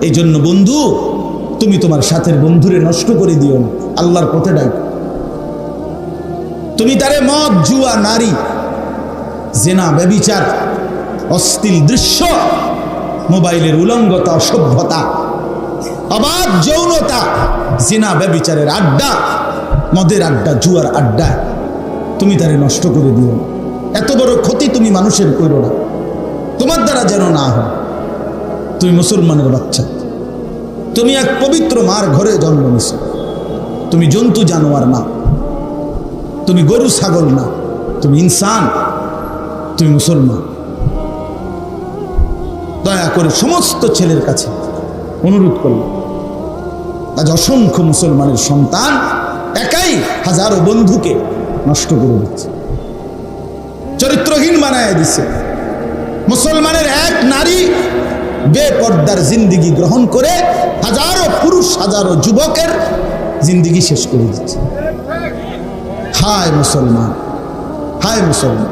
এই জন্য বন্ধু, তুমি তোমার সাথের বন্ধুরে নষ্ট করে দিও না। আল্লাহর পথে ডাক। তুমি তারে মদ, জুয়া, নারী, জেনা, ব্যবিচার অস্থিল দৃশ্য, মোবাইলের উলঙ্গতা, অসভ্যতা, অবাধ যৌনতা, জেনা, ব্যবিচারের আড্ডা, মদের আড্ডা, জুয়ার আড্ডা, তুমি তারে নষ্ট করে দিও এত বড় ক্ষতি তুমি মানুষের করো না। তোমার দ্বারা যেন না হয়। তুমি মুসলমানের বাচ্চা। তুমি এক পবিত্র মার ঘরে জন্ম নিছ। তুমি জন্তু জানোয়ার না। তুমি গরু, ছাগল না। তুমি ইনসান। তুমি মুসলমান। দয়া করে সমস্ত ছেলের কাছে অনুরোধ করল আজ অসংখ্য মুসলমানের সন্তান একাই হাজারো বন্ধুকে নষ্ট করে দিচ্ছে। চরিত্রহীন বানায় দিচ্ছে মুসলমানের এক নারী বেপর্দার জিন্দিগি গ্রহণ করে হাজারো পুরুষ, হাজারো যুবকের জিন্দিগি শেষ করে দিচ্ছে। হায় মুসলমান হায় মুসলমান।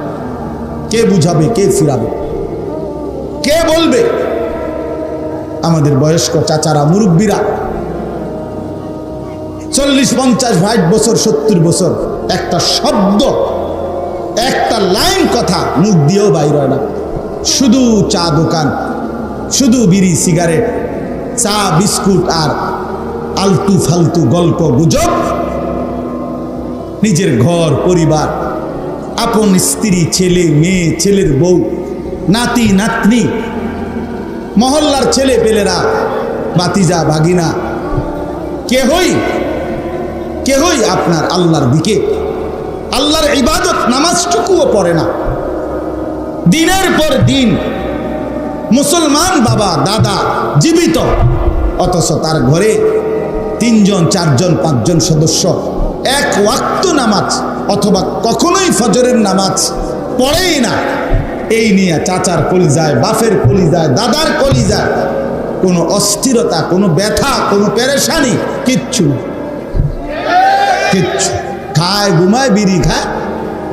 কে বুঝাবে, কে ফিরাবে? কে বলবে? আমাদের বয়স্ক চাচারা, মুরব্বীরা। চল্লিশ, পঞ্চাশ, ষাট বছর, সত্তর বছর, একটা শব্দ, একটা লাইন কথা মুখ দিয়েও বাইর না। শুধু চা দোকান শুধু বিড়ি, সিগারেট, চা, বিস্কুট আর আলতু ফালতু গল্প গুজব। নিজের ঘর, পরিবার, আপন স্ত্রী, ছেলে, মেয়ে, ছেলের বউ, নাতি, নাতনি, মহল্লার ছেলে পেলেরা বাতিজা বাগিনা কেহই কেহই আপনার আল্লাহর দিকে? আল্লাহর ইবাদত নামাজটুকুও পড়ে না। দিনের পর দিন মুসলমান বাবা, দাদা, জীবিত। অথচ তার ঘরে তিনজন, চারজন, পাঁচজন সদস্য। এক ওয়াক্ত নামাজ অথবা কখনোই ফজরের নামাজ পড়েই না। এই নিয়ে চাচার কলিজায় বাফের কলি যায় দাদার কলি যায় কোনো অস্থিরতা, কোনো ব্যথা, কোনো পেরেশানি কিচ্ছু কিচ্ছু। খায়, ঘুমায়, বিড়ি খায়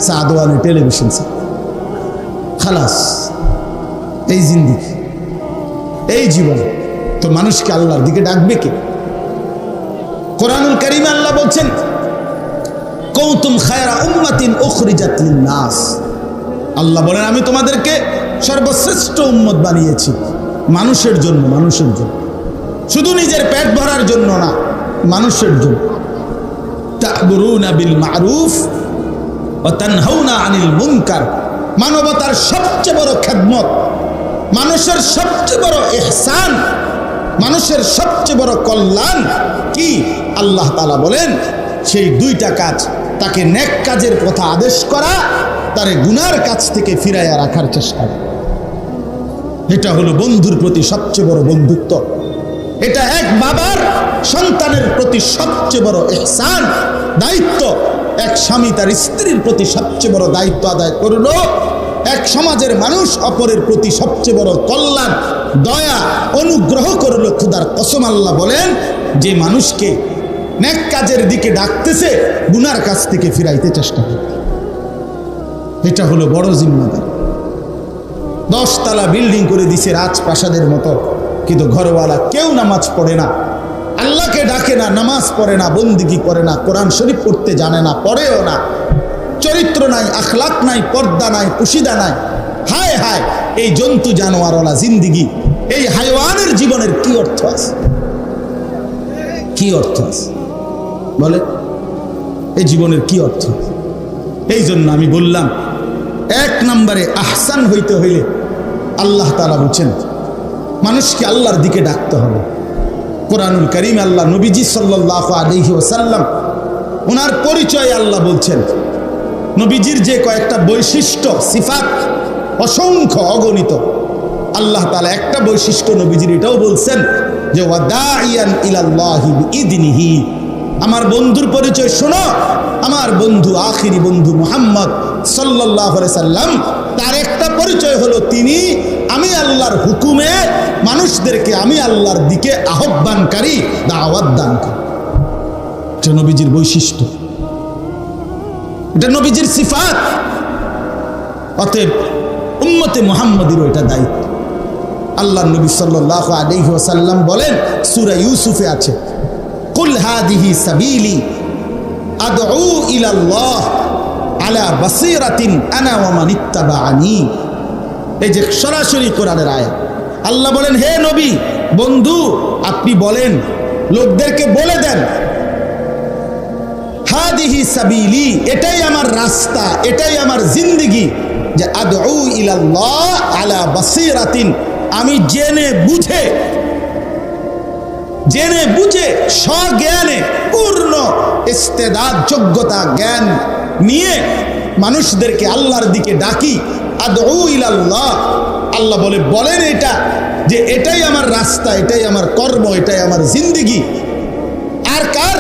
সাদওয়ানি টেলিভিশন খালাস। এই জিন্দিগি এই জীবন, তো মানুষকে আল্লাহর দিকে ডাকবে কে? কোরআনুল করিমে আল্লাহ বলছেন, কৌতুম খায়রা উম্মাতিন উখরিজাত নাস আল্লাহ বলেন, আমি তোমাদেরকে সর্বশ্রেষ্ঠ উম্মত বানিয়েছি, মানুষের জন্য মানুষের জন্য। শুধু নিজের পেট ভরার জন্য না, মানুষের জন্য। মারুফ তানহাউনা আনিল মানবতার সবচেয়ে বড় খেদমত মানুষের সবচেয়ে বড় ইহসান, মানুষের সবচেয়ে বড় কল্যাণ কি? আল্লাহ তালা বলেন, সেই দুইটা কাজ, তাকে নেক কাজের কথা আদেশ করা, তারে গুনার কাছ থেকে ফিরাইয়া রাখার চেষ্টা করা। এটা হলো বন্ধুর প্রতি সবচেয়ে বড় বন্ধুত্ব। এটা এক বাবার সন্তানের প্রতি সবচেয়ে বড় এহসান দায়িত্ব। এক স্বামী তার স্ত্রীর প্রতি সবচেয়ে বড় দায়িত্ব আদায় করল এক সমাজের মানুষ অপরের প্রতি সবচেয়ে বড় কল্যাণ, দয়া, অনুগ্রহ করল খুদার কসম আল্লাহ বলেন, যে মানুষকে নেক কাজের দিকে ডাকতেছে, গুনার কাছ থেকে ফিরাইতে চেষ্টা করে এটা হলো বড় জিম্মাদার। দশতলা বিল্ডিং করে দিছে রাজপ্রাসাদের মতো, কিন্তু ঘরওয়ালা কেউ নামাজ পড়ে না। আল্লাহকে ডাকে না, নামাজ পড়ে না, বন্দিগি করে না, কোরআন শরীফ পড়তে জানে না, পড়েও না। চরিত্র নাই, আখলাক নাই, পর্দা নাই, পুশিদা নাই। হায় হায়, এই জন্তু জানোয়ারওয়ালা জিন্দিগি, এই হাইওয়ানের জীবনের কি অর্থ আছে? কি অর্থ আছে? বলে, এই জীবনের কি অর্থ এই জন্য আমি বললাম, এক নম্বরে আহসান হইতে হইলে আল্লাহ তালা বলছেন মানুষকে আল্লাহর দিকে ডাকতে হবে। কোরআনুল করিম আল্লাহ নবীজি সাল্লাহ আলহি ওসাল্লাম ওনার পরিচয় আল্লাহ বলছেন নবীজির যে কয়েকটা বৈশিষ্ট্য, সিফাত অসংখ্য অগণিত। আল্লাহ তালা একটা বৈশিষ্ট্য নবীজির এটাও বলছেন যে আমার বন্ধুর পরিচয় শোনো। আমার বন্ধু, আখিরি বন্ধু মুহাম্মদ সাল্লাহ সাল্লাম, তার একটা পরিচয় হলো তিনি, আমি আল্লাহর হুকুমে মানুষদেরকে আমি আল্লাহর দিকে আহ্বানকারী, দাওয়াত দানকারী এটা নবীজির বৈশিষ্ট্য। এটা নবীজির সিফাত। অতএব উম্মতে মোহাম্মদের এটা দায়িত্ব। আল্লাহ নবী সাল্লাহ আলহি ওসাল্লাম বলেন, সুরা ইউসুফে আছে, কুল হাদিহি সাবিলি আদউ ইলাল্লাহ আলা বাসিরাতিন আনা ওয়া মান ইত্তাবাআনি। এই যে সরাসরি কোরআনের আয়াত। আল্লাহ বলেন, হে নবী, বন্ধু, আপনি বলেন, লোকদেরকে বলে দেন হাদিহি সাবিলি, এটাই আমার রাস্তা, এটাই আমার জিন্দগি। যে আদউ ইলাল্লাহ আলা বাসিরাতিন, আমি জেনে বুঝে জেনে বুঝে স্বজ্ঞানে পূর্ণ ইস্তেদাদ যোগ্যতা জ্ঞান নিয়ে মানুষদেরকে আল্লাহর দিকে ডাকি, আদউ ইলাল্লাহ। আল্লাহ বলে, বলেন এটা, যে এটাই আমার রাস্তা, এটাই আমার কর্ম, এটাই আমার জিন্দগি। আর কার?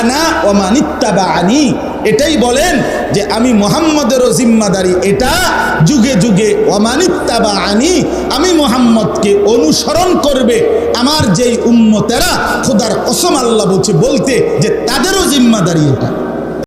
আনা ওমানিত্তাবা আনি এটাই বলেন যে আমি মোহাম্মদেরও জিম্মাদারি, এটা যুগে যুগে ওমানিত্তাবা আনি আমি মোহাম্মদকে অনুসরণ করবে। আমার যেই উম্মতেরা, খোদার কসম আল্লাহ বলছে, বলতে যে তাদেরও জিম্মাদারি এটা।